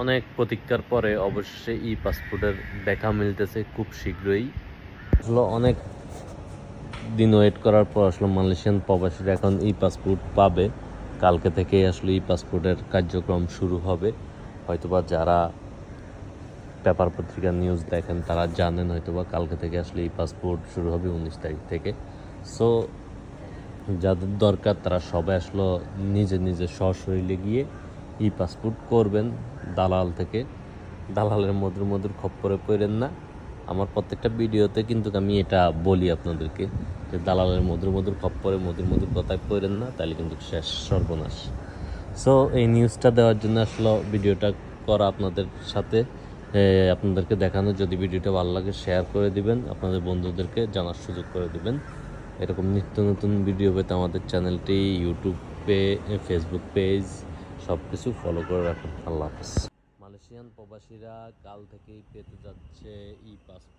অনেক প্রতীক্ষার পরে অবশ্যই ই পাসপোর্টের দেখা মিলতেছে খুব শীঘ্রই। আসলে অনেক দিন ওয়েট করার পর আসলে মালয়েশিয়ান প্রবাসীরা এখন ই পাসপোর্ট পাবে। কালকে থেকে আসলে ই পাসপোর্টের কার্যক্রম শুরু হবে। হয়তোবা যারা পেপার পত্রিকার নিউজ দেখেন তারা জানেন হয়তোবা কালকে থেকে আসলে ই পাসপোর্ট শুরু হবে উনিশ তারিখ থেকে। সো যাদের দরকার তারা সবাই আসলে নিজে নিজে সশরীরে গিয়ে ই পাসপোর্ট করবেন দালাল থেকে। দালালের মধুর মধুর খপ্পরে পড়েন না। আমার প্রত্যেকটা ভিডিওতে কিন্তু আমি এটা বলি আপনাদেরকে, যে দালালের মধুর মধুর খপ্পরে মধুর মধুর কথায় পড়েন না, তাহলে কিন্তু শেষ সর্বনাশ। সো এই নিউজটা দেওয়ার জন্য আসলে ভিডিওটা করা আপনাদের সাথে আপনাদেরকে দেখানো। যদি ভিডিওটা ভালো লাগে শেয়ার করে দিবেন। আপনাদের বন্ধুদেরকে জানার সুযোগ করে দিবেন। এরকম নিত্য নতুন ভিডিও পেতে আমাদের চ্যানেলটি ইউটিউব পে ফেসবুক পেজ সব কিছু ফলো করে রাখুন। আল্লাহ হাফেজ। মালয়েশিয়ান প্রবাসীরা কাল থেকেই পেতে যাচ্ছে ই পাসপোর্ট